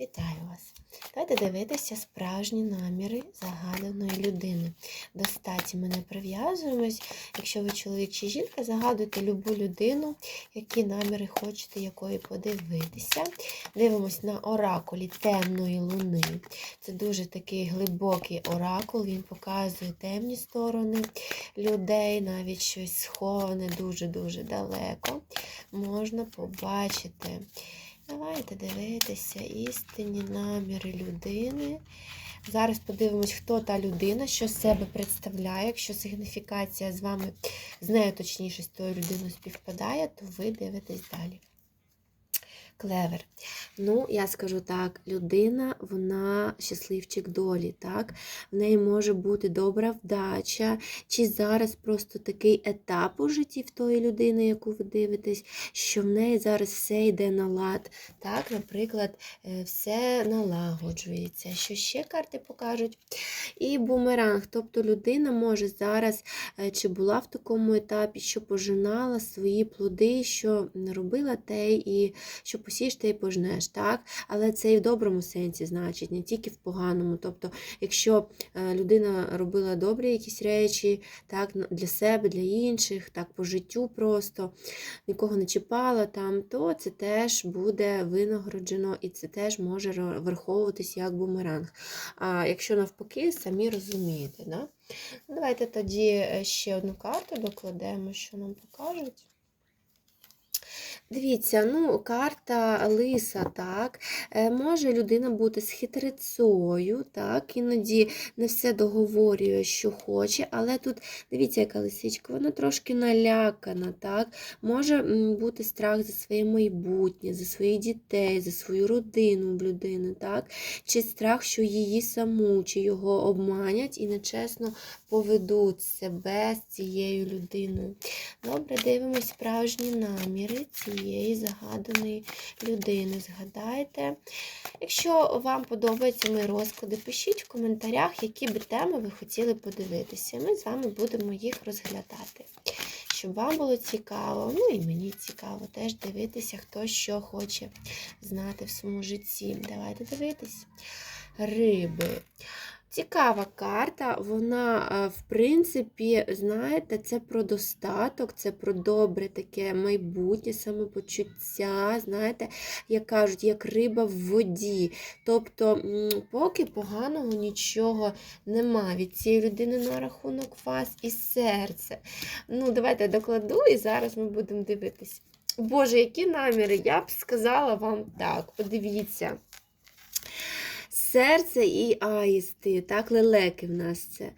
Вітаю вас! Давайте дивитися справжні наміри загаданої людини. До статі ми не прив'язуємось. Якщо ви чоловік чи жінка, загадуйте любу людину, які наміри хочете якої подивитися. Дивимось на оракулі темної луни. Це дуже такий глибокий оракул, він показує темні сторони людей, навіть щось сховане дуже-дуже далеко. Можна побачити. Давайте дивитися істинні наміри людини. Зараз подивимось, хто та людина, що себе представляє. Якщо сигніфікація з вами, з нею точніше, з тою людиною співпадає, то ви дивитесь далі. Клевер. Ну, я скажу так, людина, вона щасливчик долі, так? В неї може бути добра вдача, чи зараз просто такий етап у житті в тої людини, яку ви дивитесь, що в неї зараз все йде на лад. Так, наприклад, е, все налагоджується. Що ще карти покажуть? І бумеранг. Тобто людина може зараз, е, чи була в такому етапі, що пожинала свої плоди, що робила те, і що посієш, і пожнеш. так? Але це і в доброму сенсі значить, не тільки в поганому. Тобто, якщо е, людина робила добрі якісь речі так, для себе, для інших, так, по життю просто, нікого не чіпала там, то це теж буде винагороджено і це теж може враховуватись як бумеранг. А якщо навпаки, самі розумієте. Да? Давайте тоді е, ще одну карту докладемо, що нам покажуть. Дивіться, ну, карта лиса, так. Е, Може людина бути з хитрецею, так, іноді не все договорює, що хоче, але тут, дивіться, яка лисичка, вона трошки налякана, так. Може бути страх за своє майбутнє, за своїх дітей, за свою родину в людини, так. Чи страх, що її саму, чи його обманять і нечесно поведуть себе з цією людиною. Добре, дивимось справжні наміри цієї загаданої людини. Згадайте. Якщо вам подобаються мої розклади, пишіть в коментарях, які би теми ви хотіли подивитися. Ми з вами будемо їх розглядати. Щоб вам було цікаво, ну і мені цікаво теж дивитися, хто що хоче знати в своєму житті. Давайте дивитись. Риби. Цікава карта, вона, е, в принципі, знаєте, це про достаток, це про добре таке майбутнє, самопочуття, знаєте, як кажуть, як риба в воді. Тобто, поки поганого нічого нема від цієї людини на рахунок вас і серце. Ну, давайте докладу, і зараз ми будемо дивитись. Боже, які наміри? Я б сказала вам так, подивіться. Серце і аїсти, так, лелеки в нас це.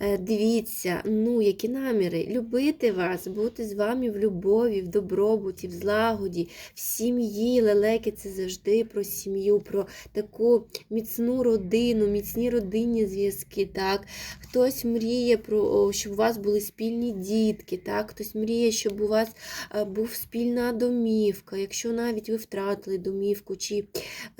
Е, Дивіться, ну, які наміри. Любити вас, бути з вами в любові, в добробуті, в злагоді, в сім'ї. Лелеки це завжди про сім'ю, про таку міцну родину, міцні родинні зв'язки. так. Хтось мріє, про, щоб у вас були спільні дітки, так. Хтось мріє, щоб у вас е, був спільна домівка. Якщо навіть ви втратили домівку чи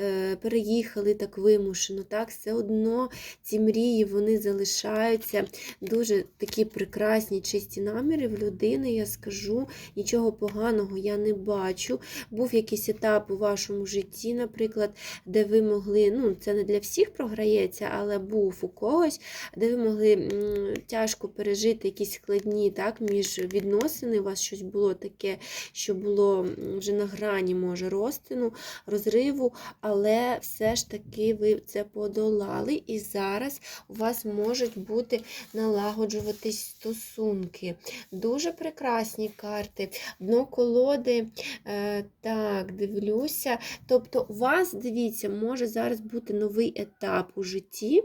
е, переїхали так вимушено, так, все одно ці мрії вони залишаються. Дуже такі прекрасні, чисті наміри в людини, я скажу, нічого поганого я не бачу. Був якийсь етап у вашому житті, наприклад, де ви могли, ну, це не для всіх програється, але був у когось, де ви могли м, тяжко пережити якісь складні так, між відносини, у вас щось було таке, що було вже на грані, може, розтину, розриву, але все ж таки ви це подолали, і зараз у вас можуть бути налагоджуватись стосунки. Дуже прекрасні карти. Дно колоди, е, так, дивлюся. Тобто, у вас, дивіться, може зараз бути новий етап у житті.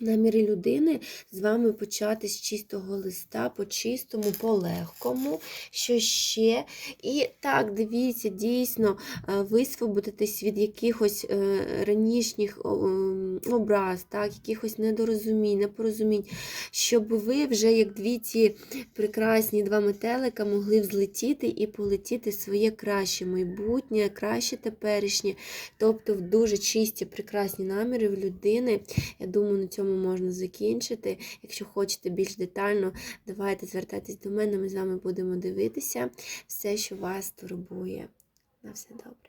Наміри людини з вами почати з чистого листа, по чистому, по легкому, що ще. І так, дивіться, дійсно е, висвободитись від якихось е, ранішніх о, образ, так, якихось недорозумінь, непорозумінь, щоб ви вже, як дві ці прекрасні два метелика, могли взлетіти і полетіти своє краще майбутнє, краще теперішнє. Тобто в дуже чисті, прекрасні наміри в людини. Я думаю, на цьому можна закінчити. Якщо хочете більш детально, давайте звертайтесь до мене, ми з вами будемо дивитися все, що вас турбує. На все добре.